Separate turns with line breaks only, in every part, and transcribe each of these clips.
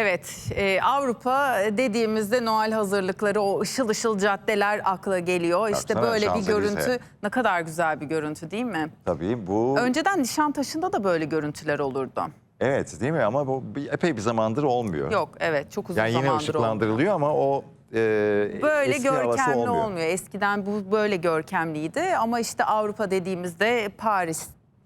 Evet, e, Avrupa dediğimizde Noel hazırlıkları, o ışıl ışıl caddeler akla geliyor. İşte
Baksana,
böyle bir görüntü, ne kadar güzel bir görüntü değil mi?
Tabii bu
Önceden Nişantaşı'nda da böyle görüntüler olurdu.
evet değil mi ama bu bir- epey bir zamandır olmuyor.
Yok, evet, çok uzun
Yani yine
zamandır olmuyor.
ışıklandırılıyor ama o e,
Böyle
eski
görkemli
olmuyor.
olmuyor. Eskiden bu böyle görkemliydi ama işte Avrupa dediğimizde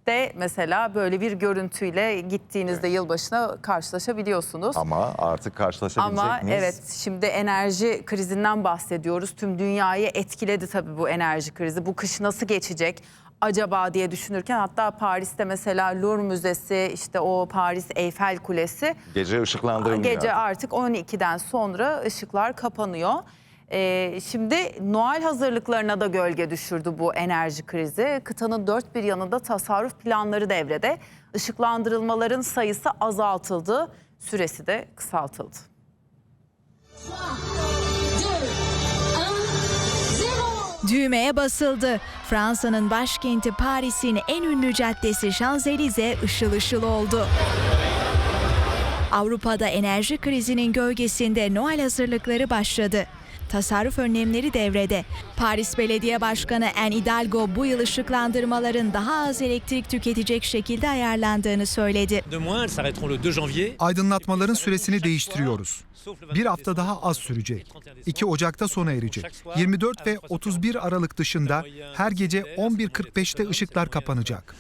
Paris'te mesela böyle bir görüntüyle gittiğinizde yılbaşına karşılaşabiliyorsunuz.
Ama artık karşılaşabilecek
Ama
miyiz?
evet şimdi enerji krizinden bahsediyoruz. Tüm dünyayı etkiledi tabii bu enerji krizi. Bu kış nasıl geçecek acaba diye düşünürken hatta Paris'te mesela Louvre Müzesi, işte o Paris Eyfel Kulesi
Gece ışıklandırılmıyor.
gece
artık
12'den sonra ışıklar kapanıyor. Ee, şimdi Noel hazırlıklarına da gölge düşürdü bu enerji krizi. Kıtanın dört bir yanında tasarruf planları devrede. Işıklandırılmaların sayısı azaltıldı, süresi de kısaltıldı.
Düğmeye basıldı. Fransa'nın başkenti Paris'in en ünlü caddesi Şanzelize ışıl ışıl oldu. Avrupa'da enerji krizinin gölgesinde Noel hazırlıkları başladı. Tasarruf önlemleri devrede. Paris Belediye Başkanı Anne Hidalgo bu yıl ışıklandırmaların daha az elektrik tüketecek şekilde ayarlandığını söyledi.
De moins, elles s'arrêteront le 2 janvier.
Aydınlatmaların süresini değiştiriyoruz. Bir hafta daha az sürecek. 2 Ocak'ta sona erecek. 24 ve 31 Aralık dışında her gece 11.45'te ışıklar kapanacak.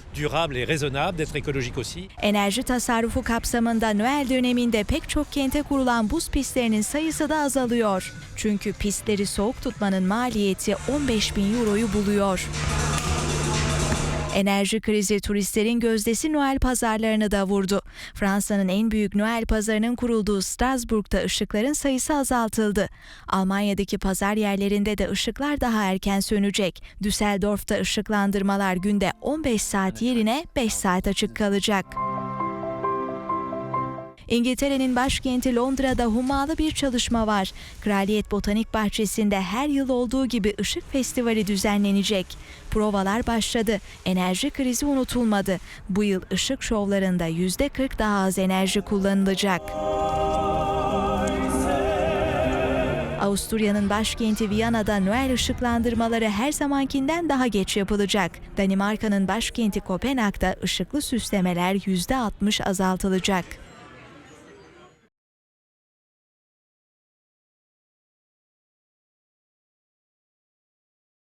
Enerji tasarrufu kapsamında Noel döneminde pek çok kente kurulan buz pistlerinin sayısı da azalıyor. Çünkü pistleri soğuk tutmanın maliyeti 15 bin euroyu buluyor. Enerji krizi turistlerin gözdesi Noel pazarlarını da vurdu. Fransa'nın en büyük Noel pazarının kurulduğu Strasbourg'da ışıkların sayısı azaltıldı. Almanya'daki pazar yerlerinde de ışıklar daha erken sönecek. Düsseldorf'ta ışıklandırmalar günde 15 saat yerine 5 saat açık kalacak. İngiltere'nin başkenti Londra'da hummalı bir çalışma var. Kraliyet Botanik Bahçesi'nde her yıl olduğu gibi ışık festivali düzenlenecek. Provalar başladı. Enerji krizi unutulmadı. Bu yıl ışık şovlarında %40 daha az enerji kullanılacak. Avusturya'nın başkenti Viyana'da Noel ışıklandırmaları her zamankinden daha geç yapılacak. Danimarka'nın başkenti Kopenhag'da ışıklı süslemeler %60 azaltılacak.